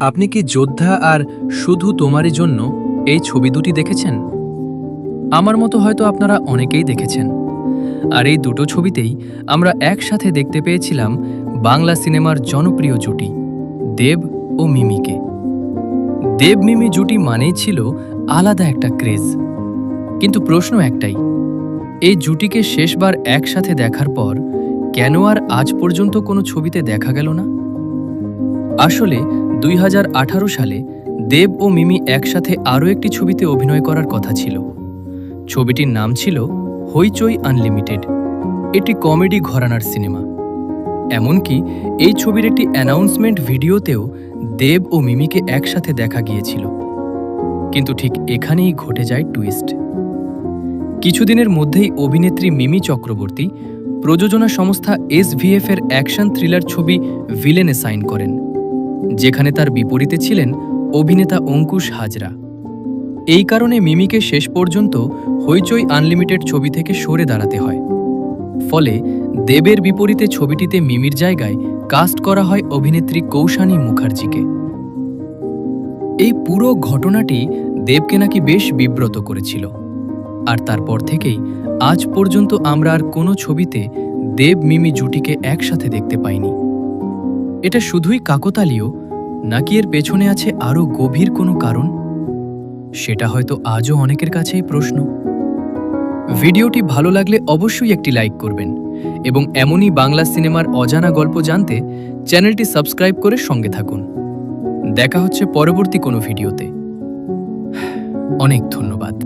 আপনি কি যোদ্ধা আর শুধু তোমারই জন্য এই ছবি দুটি দেখেছেন? আমার মতো হয়তো আপনারা অনেকেই দেখেছেন। আর এই দুটো ছবিতেই আমরা একসাথে দেখতে পেয়েছিলাম বাংলা সিনেমার জনপ্রিয় জুটি, দেব ও মিমিকে। দেব মিমি জুটি মানেই ছিল আলাদা একটা ক্রেজ। কিন্তু প্রশ্ন একটাই, এই জুটিকে শেষবার একসাথে দেখার পর কেন আর আজ পর্যন্ত কোনো ছবিতে দেখা গেল না? আসলে দুই হাজার আঠারো সালে দেব ও মিমি একসাথে আরও একটি ছবিতে অভিনয় করার কথা ছিল। ছবিটির নাম ছিল হইচই আনলিমিটেড। এটি কমেডি ঘরানার সিনেমা। এমনকি এই ছবির একটি অ্যানাউন্সমেন্ট ভিডিওতেও দেব ও মিমিকে একসাথে দেখা গিয়েছিল। কিন্তু ঠিক এখানেই ঘটে যায় টুইস্ট। কিছুদিনের মধ্যেই অভিনেত্রী মিমি চক্রবর্তী প্রযোজনা সংস্থা এসভিএফ এর অ্যাকশন থ্রিলার ছবি ভিলেনে সাইন করেন। যেখানে তার বিপরীতে ছিলেন অভিনেতা অঙ্কুশ হাজরা। এই কারণে মিমিকে শেষ পর্যন্ত হইচই আনলিমিটেড ছবি থেকে সরে দাঁড়াতে হয়। ফলে দেবের বিপরীতে ছবিটিতে মিমির জায়গায় কাস্ট করা হয় অভিনেত্রী কৌশানী মুখার্জিকে। এই পুরো ঘটনাটি দেবকে নাকি বেশ বিব্রত করেছিল। আর তারপর থেকেই আজ পর্যন্ত আমরা আর কোনো ছবিতে দেব মিমি জুটিকে একসাথে দেখতে পাইনি। এটা শুধুই কাকতালীয়, নাকি এর পেছনে আছে আরও গভীর কোনো কারণ? সেটা হয়তো আজও অনেকের কাছেই প্রশ্ন। ভিডিওটি ভালো লাগলে অবশ্যই একটি লাইক করবেন, এবং এমনই বাংলা সিনেমার অজানা গল্প জানতে চ্যানেলটি সাবস্ক্রাইব করে সঙ্গে থাকুন। দেখা হচ্ছে পরবর্তী কোনো ভিডিওতে। অনেক ধন্যবাদ।